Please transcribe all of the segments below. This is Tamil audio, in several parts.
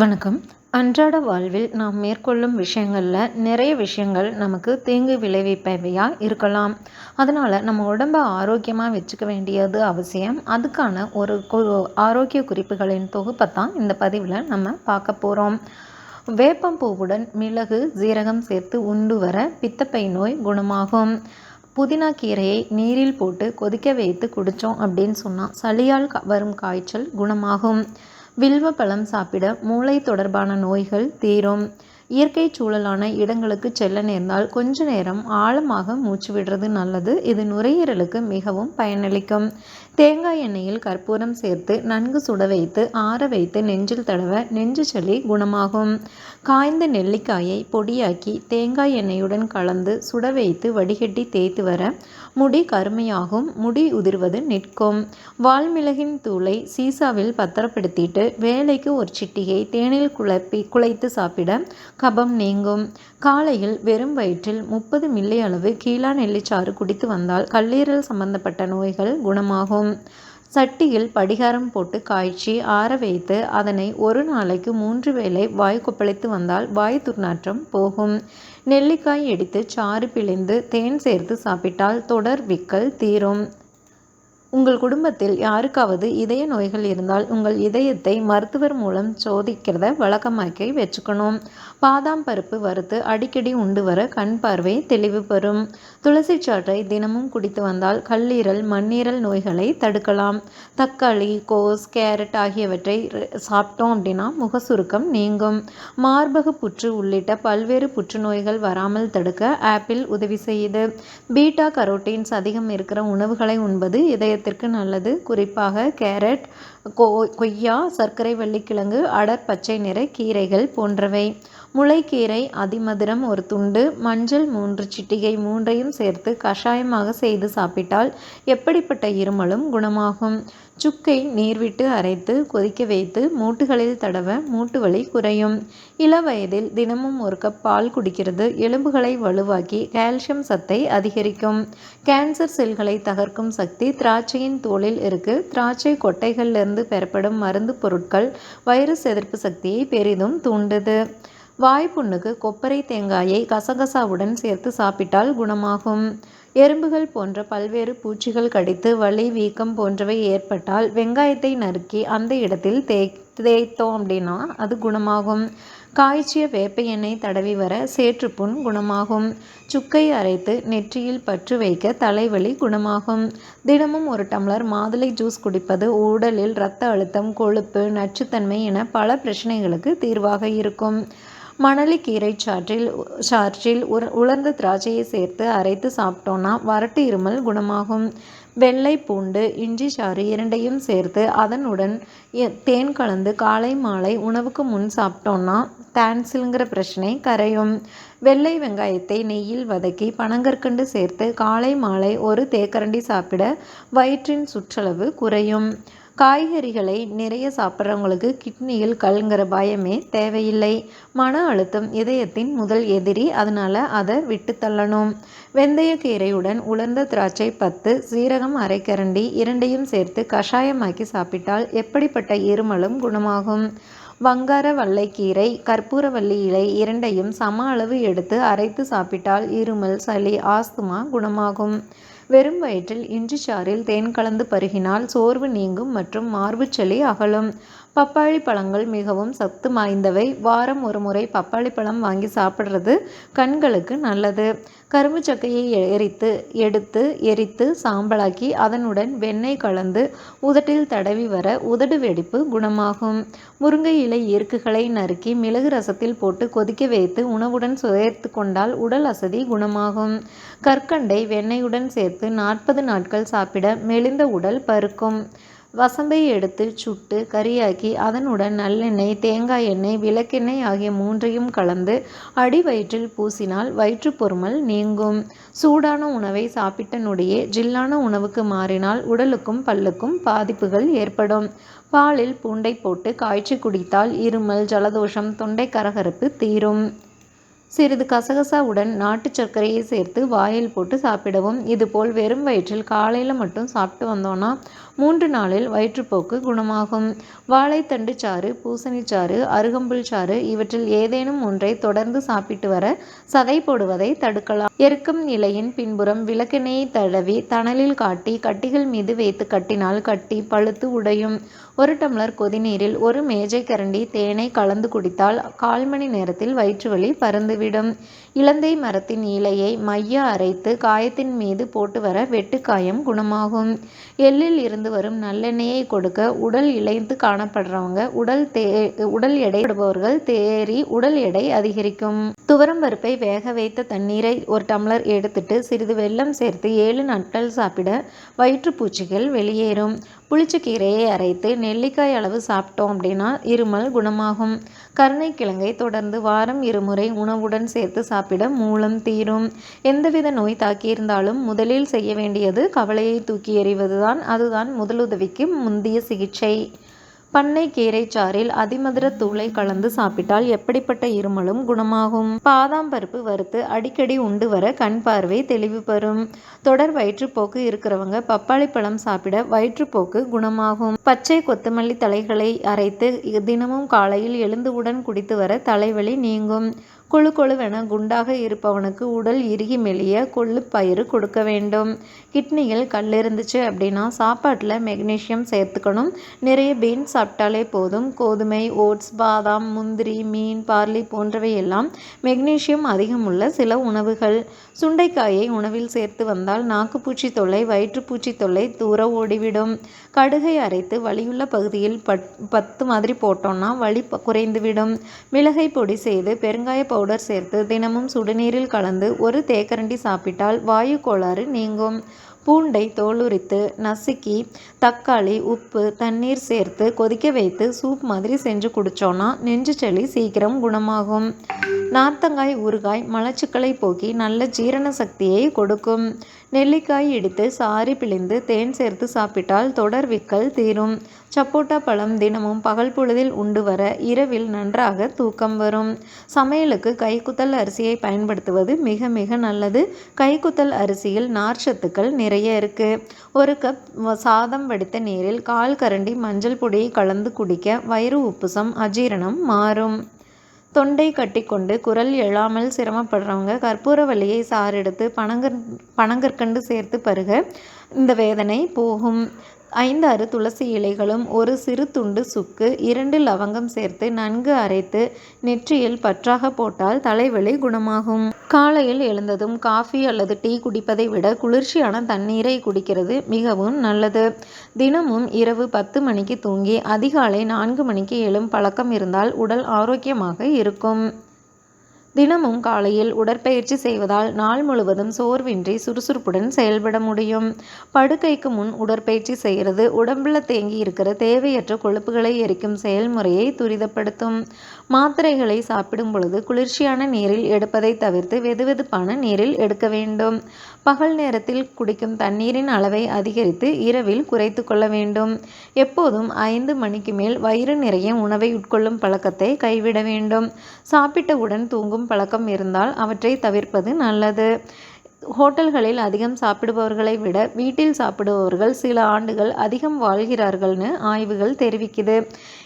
வணக்கம். அன்றாட வாழ்வில் நாம் மேற்கொள்ளும் விஷயங்களில் நிறைய விஷயங்கள் நமக்கு தீங்கு விளைவிப்பவையாக இருக்கலாம். அதனால் நம்ம உடம்பை ஆரோக்கியமாக வச்சுக்க வேண்டியது அவசியம். அதுக்கான ஒரு ஆரோக்கிய குறிப்புகளின் தொகுப்பை தான் இந்த பதிவில் நம்ம பார்க்க போகிறோம் வேப்பம்பூவுடன் மிளகு ஜீரகம் சேர்த்து உண்டு வர பித்தப்பை நோய் குணமாகும். புதினா கீரையை நீரில் போட்டு கொதிக்க வைத்து குடித்தோம் அப்படின்னு சொன்னால் சளியால் வரும் காய்ச்சல் குணமாகும். வில்வ பழம் சாப்பிட மூளை தொடர்பான நோய்கள் தீரும். இயற்கை சூழலான இடங்களுக்கு செல்ல நேர்ந்தால் கொஞ்ச நேரம் ஆழமாக மூச்சு விடுறது நல்லது. இது நுரையீரலுக்கு மிகவும் பயனளிக்கும். தேங்காய் எண்ணெயில் கற்பூரம் சேர்த்து நன்கு சுட வைத்து ஆற வைத்து நெஞ்சில் தடவ நெஞ்சு சளி குணமாகும். காய்ந்த நெல்லிக்காயை பொடியாக்கி தேங்காய் எண்ணெயுடன் கலந்து சுட வைத்து வடிகட்டி தேய்த்து வர முடி கருமையாகும். முடி உதிர்வது நிற்கும். வால்மிளகின் தூளை சீசாவில் பத்திரப்படுத்திட்டு வேலைக்கு ஒரு சிட்டிகை தேனில் குழப்பி குழைத்து சாப்பிட கபம் நீங்கும். காலையில் வெறும் வயிற்றில் முப்பது மில்லி அளவு கீழா நெல்லிச்சாறு குடித்து வந்தால் கல்லீரல் சம்பந்தப்பட்ட நோய்கள் குணமாகும். சட்டியில் படிகாரம் போட்டு காய்ச்சி ஆற வைத்து அதனை ஒரு நாளைக்கு மூன்று வேளை வாய் கொப்பளித்து வந்தால் வாய் துர்நாற்றம் போகும். நெல்லிக்காய் எடுத்து சாறு பிழிந்து தேன் சேர்த்து சாப்பிட்டால் தொடர் விக்கல் தீரும். உங்கள் குடும்பத்தில் யாருக்காவது இதய நோய்கள் இருந்தால் உங்கள் இதயத்தை மருத்துவர் மூலம் சோதிக்கிறத வழக்கமாக்கி வச்சுக்கணும். பாதாம் பருப்பு வறுத்து அடிக்கடி உண்டு வர கண் பார்வை தெளிவு பெறும். துளசி சாற்றை தினமும் குடித்து வந்தால் கல்லீரல் மண்ணீரல் நோய்களை தடுக்கலாம். தக்காளி கோஸ் கேரட் ஆகியவற்றை சாப்பிட்டோம் அப்படின்னா முகசுருக்கம் நீங்கும். மார்பக புற்று உள்ளிட்ட பல்வேறு புற்றுநோய்கள் வராமல் தடுக்க ஆப்பிள் உதவி செய்யுது. பீட்டா கரோட்டீன்ஸ் அதிகம் இருக்கிற உணவுகளை உண்பது இதய ஆரோக்கியத்திற்கு நல்லது. குறிப்பாக கேரட் கொய்யா சர்க்கரை வள்ளிக்கிழங்கு அடர் பச்சை நிற கீரைகள் போன்றவை. முளைக்கீரை அதிமதுரம் ஒரு துண்டு மஞ்சள் மூன்று சிட்டிகை மூன்றையும் சேர்த்து கஷாயமாக செய்து சாப்பிட்டால் எப்படிப்பட்ட இருமலும் குணமாகும். சுக்கை நீர் விட்டு அரைத்து கொதிக்க வைத்து மூட்டுகளில் தடவ மூட்டு வலி குறையும். இள வயதில் தினமும் ஒரு கப் பால் குடிக்கிறது எலும்புகளை வலுவாக்கி கால்சியம் சத்தை அதிகரிக்கும். கேன்சர் செல்களை தகர்க்கும் சக்தி திராட்சையின் தோலில் இருக்கு. திராட்சை கொட்டைகளிலிருந்து பெறப்படும் மருந்து பொருட்கள் வைரஸ் எதிர்ப்பு சக்தியை பெரிதும் தூண்டுது. வாய்ப்புண்ணுக்கு கொப்பரை தேங்காயை கசகசாவுடன் சேர்த்து சாப்பிட்டால் குணமாகும். எறும்புகள் போன்ற பல்வேறு பூச்சிகள் கடித்து வலி வீக்கம் போன்றவை ஏற்பட்டால் வெங்காயத்தை நறுக்கி அந்த இடத்தில் தேய் தேய்த்தோம் அப்படின்னா அது குணமாகும். காய்ச்சிய வேப்ப எண்ணெய் தடவி வர சேற்றுப்புண் குணமாகும். சுக்கை அரைத்து நெற்றியில் பற்று வைக்க தலைவலி குணமாகும். தினமும் ஒரு டம்ளர் மாதுளை ஜூஸ் குடிப்பது உடலில் இரத்த அழுத்தம் கொழுப்பு நச்சுத்தன்மை என பல பிரச்சனைகளுக்கு தீர்வாக இருக்கும். மணலிக்கீரை சாற்றில் சாற்றில் உலர்ந்த திராட்சையை சேர்த்து அரைத்து சாப்பிட்டோன்னா வறட்டு இருமல் குணமாகும். வெள்ளை பூண்டு இஞ்சி சாறு இரண்டையும் சேர்த்து அதனுடன் தேன் கலந்து காலை மாலை உணவுக்கு முன் சாப்பிட்டோன்னா டான்சில்ங்கிற பிரச்சனை கரையும். வெள்ளை வெங்காயத்தை நெய்யில் வதக்கி பனங்கற்கண்டு சேர்த்து காலை மாலை ஒரு தேக்கரண்டி சாப்பிட வயிற்றின் சுற்றளவு குறையும். காய்கறிகளை நிறைய சாப்பிட்றவங்களுக்கு கிட்னியில் கல்ங்கிற பயமே தேவையில்லை. மன அழுத்தம் இதயத்தின் முதல் எதிரி அதனால் அதை விட்டு தள்ளணும். வெந்தயக்கீரையுடன் உலர்ந்த திராட்சை பத்து சீரகம் அரைக்கரண்டி இரண்டையும் சேர்த்து கஷாயமாக்கி சாப்பிட்டால் எப்படிப்பட்ட இருமலும் குணமாகும். வங்கார வல்லைக்கீரை கற்பூரவல்லி இலை இரண்டையும் சம அளவு எடுத்து அரைத்து சாப்பிட்டால் இருமல் சளி ஆஸ்துமா குணமாகும். வெறும் வயிற்றில் இஞ்சி சாறில் தேன் கலந்து பருகினால் சோர்வு நீங்கும் மற்றும் மார்புச்சளி அகலும். பப்பாளி பழங்கள் மிகவும் சத்து வாய்ந்தவை. வாரம் ஒரு முறை பப்பாளி பழம் வாங்கி சாப்பிட்றது கண்களுக்கு நல்லது. கரும்பு சக்கையை எரித்து எடுத்து எரித்து சாம்பலாக்கி அதனுடன் வெண்ணெய் கலந்து உதட்டில் தடவி வர உதடு வெடிப்பு குணமாகும். முருங்கை இலை ஈர்க்குகளை நறுக்கி மிளகு ரசத்தில் போட்டு கொதிக்க வைத்து உணவுடன் சுவைத்து கொண்டால் உடல் அசதி குணமாகும். கற்கண்டை வெண்ணெயுடன் சேர்த்து நாற்பது நாட்கள் சாப்பிட மெலிந்த உடல் பருக்கும். வசம்பை எடுத்து சுட்டு கறியாக்கி அதனுடன் நல்லெண்ணெய் தேங்காய் எண்ணெய் விளக்கெண்ணெய் ஆகிய மூன்றையும் கலந்து அடி வயிற்றில் பூசினால் வயிற்றுப்பொருமல் நீங்கும். சூடான உணவை சாப்பிட்ட நொடியே ஜில்லான உணவுக்கு மாறினால் உடலுக்கும் பல்லுக்கும் பாதிப்புகள் ஏற்படும். பாலில் பூண்டை போட்டு காய்ச்சி குடித்தால் இருமல் ஜலதோஷம் தொண்டை கரகரப்பு தீரும். சிறிது கசகசாவுடன் நாட்டு சர்க்கரையை சேர்த்து வாயில் போட்டு சாப்பிடவும். இதுபோல் வெறும் வயிற்றில் காலையில் மட்டும் சாப்பிட்டு வந்தோன்னா மூன்று நாளில் வயிற்றுப்போக்கு குணமாகும். வாழைத்தண்டு சாறு பூசணிச்சாறு அருகம்புல் சாறு இவற்றில் ஏதேனும் ஒன்றை தொடர்ந்து சாப்பிட்டு வர சதை போடுவதை தடுக்கலாம். எருக்கும் இலையின் பின்புறம் விளக்கெண்ணெயை தடவி தணலில் காட்டி கட்டிகள் மீது வைத்து கட்டினால் கட்டி பழுத்து உடையும். ஒரு டம்ளர் கொதிநீரில் ஒரு மேஜை கரண்டி தேனை கலந்து குடித்தால் கால் மணி நேரத்தில் வயிற்றுவலி வந்துவிடும் இலந்தை மரத்தின் இலையை மைய அரைத்து காயத்தின் மீது போட்டு வர வெட்டுக்காயம் குணமாகும். எள்ளில் இருந்து வரும் நல்லெண்ணெயை கொடுக்க உடல் இளைந்து காணப்படுறவங்க உடல் தே உடல் எடை படுபவர்கள் தேறி உடல் எடை அதிகரிக்கும். துவரம் பருப்பை வேக வைத்த தண்ணீரை ஒரு டம்ளர் எடுத்துட்டு சிறிது வெல்லம் சேர்த்து ஏழு நாட்கள் சாப்பிட வயிற்றுப்பூச்சிகள் வெளியேறும். புளிச்சக்கீரையை அரைத்து நெல்லிக்காய் அளவு சாப்பிட்டோம் அப்படின்னா இருமல் குணமாகும். கருணைக்கிழங்கை தொடர்ந்து வாரம் இருமுறை உணவுடன் சேர்த்து சாப்பிட மூலம் தீரும். எந்தவித நோய் தாக்கியிருந்தாலும் முதலில் செய்ய வேண்டியது கவலையை தூக்கி எறிவதுதான். அதுதான் முதலுதவிக்கு முந்திய சிகிச்சை. பண்ணை கீரை சாறில் அதிமதுர தூளை கலந்து சாப்பிட்டால் எப்படிப்பட்ட இருமலும் குணமாகும். பாதாம் பருப்பு வறுத்து அடிக்கடி உண்டு வர கண் பார்வை தெளிவு பெறும். தொடர் வயிற்றுப்போக்கு இருக்கிறவங்க பப்பாளி பழம் சாப்பிட வயிற்றுப்போக்கு குணமாகும். பச்சை கொத்தமல்லி தலைகளை அரைத்து தினமும் காலையில் எழுந்தவுடன் குடித்து வர தலைவலி நீங்கும். கொழு கொழுவென குண்டாக இருப்பவனுக்கு உடல் இறுகி மெலிய கொள்ளு பயிறு கொடுக்க வேண்டும். கிட்னியில் கல் இருந்துச்சு அப்படின்னா சாப்பாட்டில் மெக்னீஷியம் சேர்த்துக்கணும். நிறைய பீன்ஸ் சாப்பிட்டாலே போதும். கோதுமை ஓட்ஸ் பாதாம் முந்திரி மீன் பார்லி போன்றவை எல்லாம் மெக்னீஷியம் அதிகமுள்ள சில உணவுகள். சுண்டைக்காயை உணவில் சேர்த்து வந்தால் நாக்குப்பூச்சி தொல்லை வயிற்றுப்பூச்சி தொல்லை தூர ஓடிவிடும். கடுகை அரைத்து வலியுள்ள பகுதியில் பட் பத்து மாதிரி போட்டோம்னா வலி குறைந்துவிடும். மிளகை பொடி செய்து பெருங்காய பவுடர் சேர்த்து தினமும் சுடுநீரில் கலந்து ஒரு தேக்கரண்டி சாப்பிட்டால் வாயு கோளாறு நீங்கும். பூண்டை தோலுரித்து நசுக்கி தக்காளி உப்பு தண்ணீர் சேர்த்து கொதிக்க வைத்து சூப் மாதிரி செஞ்சு குடித்தோன்னா நெஞ்சு சளி சீக்கிரம் குணமாகும். நார்த்தங்காய் ஊறுகாய் மலச்சிக்கலை போக்கி நல்ல ஜீரண சக்தியை கொடுக்கும். நெல்லிக்காய் இடித்து சாரி பிழிந்து தேன் சேர்த்து சாப்பிட்டால் தொடர் விக்கல் தீரும். சப்போட்டா பழம் தினமும் பகல் பொழுதில் உண்டு வர இரவில் நன்றாக தூக்கம் வரும். சமையலுக்கு கைக்குத்தல் அரிசியை பயன்படுத்துவது மிக மிக நல்லது. கைக்குத்தல் அரிசியில் நார்ச்சத்துக்கள் நிறைய இருக்கு. ஒரு கப் சாதம் வடித்த நீரில் கால் கரண்டி மஞ்சள் பொடியை கலந்து குடிக்க வயிறு உப்புசம் அஜீரணம் மாறும். தொண்டை கட்டிக்கொண்டு குரல் எழாமல் சிரமப்படுறவங்க கற்பூரவல்லியை சாறெடுத்து பனங்கற் பனங்கற்கண்டு சேர்த்து பருக. இந்த வேதனை போகும். ஐந்தாறு துளசி இலைகளும் ஒரு சிறு துண்டு சுக்கு இரண்டு லவங்கம் சேர்த்து நன்கு அரைத்து நெற்றியில் பற்றாக போட்டால் தலைவலி குணமாகும். காலையில் எழுந்ததும் காஃபி அல்லது டீ குடிப்பதை விட குளிர்ச்சியான தண்ணீரை குடிக்கிறது மிகவும் நல்லது. தினமும் இரவு பத்து மணிக்கு தூங்கி அதிகாலை நான்கு மணிக்கு எழும் பழக்கம் இருந்தால் உடல் ஆரோக்கியமாக இருக்கும். தினமும் காலையில் உடற்பயிற்சி செய்வதால் நாள் முழுவதும் சோர்வின்றி சுறுசுறுப்புடன் செயல்பட முடியும். படுக்கைக்கு முன் உடற்பயிற்சி செய்கிறது. உடம்புல தேங்கி இருக்கிற தேவையற்ற கொழுப்புகளை எரிக்கும் செயல்முறையை துரிதப்படுத்தும். மாத்திரைகளை சாப்பிடும் பொழுது குளிர்ச்சியான நீரில் எடுப்பதை தவிர்த்து வெதுவெதுப்பான நீரில் எடுக்க வேண்டும். பகல் நேரத்தில் குடிக்கும் தண்ணீரின் அளவை அதிகரித்து இரவில் குறைத்து கொள்ள வேண்டும். எப்போதும் ஐந்து மணிக்கு மேல் வயிறு நிறைய உணவை உட்கொள்ளும் பழக்கத்தை கைவிட வேண்டும். சாப்பிட்டவுடன் தூங்கும் பழக்கம் இருந்தால் அவற்றை தவிர்ப்பது நல்லது. ஹோட்டல்களில் அதிகம் சாப்பிடுபவர்களை விட வீட்டில் சாப்பிடுபவர்கள் சில ஆண்டுகள் அதிகம் வாழ்கிறார்கள்னு ஆய்வுகள் தெரிவிக்குது.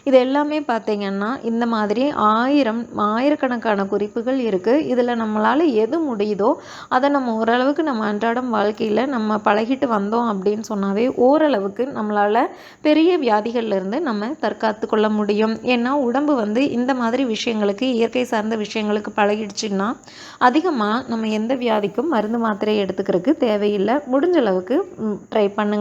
இது எல்லாமே பார்த்திங்கன்னா இந்த மாதிரி ஆயிரம் ஆயிரக்கணக்கான குறிப்புகள் இருக்குது இதில் நம்மளால் எது முடியுதோ அதை நம்ம ஓரளவுக்கு நம்ம அன்றாடம் வாழ்க்கையில் நம்ம பழகிட்டு வந்தோம் அப்படின்னு சொன்னாவே ஓரளவுக்கு நம்மளால் பெரிய வியாதிகள்லேருந்து நம்ம தற்காத்து கொள்ள முடியும். ஏன்னா உடம்பு வந்து இந்த மாதிரி விஷயங்களுக்கு இயற்கை சார்ந்த விஷயங்களுக்கு பழகிடுச்சுன்னா அதிகமாக நம்ம எந்த வியாதிக்கும் மருந்து மாத்திரை எடுத்துக்கிறதுக்கு தேவையில்லை. முடிஞ்ச அளவுக்கு ட்ரை பண்ணுங்கள்